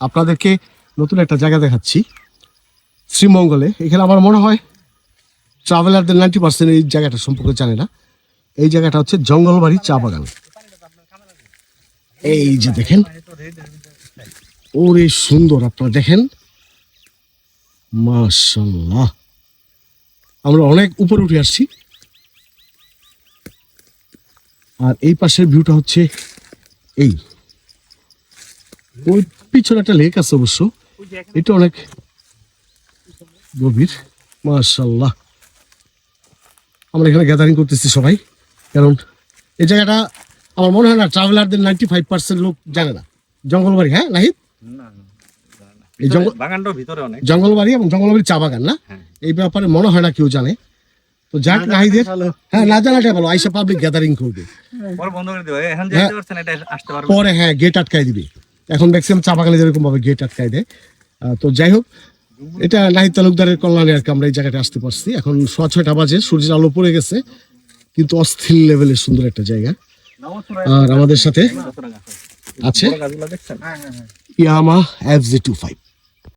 আপনাদেরকে নতুন একটা জায়গা দেখাচ্ছি, শ্রীমঙ্গলে। এখানে আমার মনে হয় ট্রাভেলারদের নাইনটি পার্সেন্ট এই জায়গাটা সম্পর্কে জানে না। এই জায়গাটা হচ্ছে জঙ্গলবাড়ি চা বাগান। এই যে দেখেন, ওরে সুন্দর আপনারা দেখেন। মাশাল্লাহ আমরা অনেক উপরে উঠে আসছি। আর এই পাশের ভিউটা হচ্ছে এই ওই পিছনে একটা লেক আছে অবশ্য। এটা অনেক গভীর। মাশাল্লাহ আমরা এখানে গ্যাদারিং করতেছি সবাই। কারণ এই জায়গাটা আমার মনে হয় না ট্রাভেলারদের নাইনটি ফাইভ পার্সেন্ট লোক জানে না। জঙ্গলবাড়ি হ্যাঁ নাহিদ? এই জঙ্গল বাগানটার ভিতরে অনেক। জঙ্গলবাড়ি এবং জঙ্গলবাড়ি চা বাগান না? হ্যাঁ। এই ব্যাপারে মনে হয় না কেউ জানে। তো যাক নাহিদের হ্যাঁ না জানাটা বলো আইসা পাবলিক গ্যাদারিং করবে। পরে বন্ধ করে দিবে। এখন হ্যাঁ। যেতে পারছেন এটা আসতে পারবে পরে হ্যাঁ গেট আটকাই দিবে। এখন ম্যাক্সিমাম চা বাগানে যেরকম ভাবে গেট আটকাই দেয় তো যাই হোক এটা নাহিদ তালুকদারের কল্যাণে আর কি আমরা এই জায়গাটা আসতে পারছি। এখন সোয়া ছয়টা বাজে সূর্যের আলো পড়ে গেছে কিন্তু অস্থির লেভেলের সুন্দর একটা জায়গা। আর আমাদের সাথে আছে Yamaha F Z two five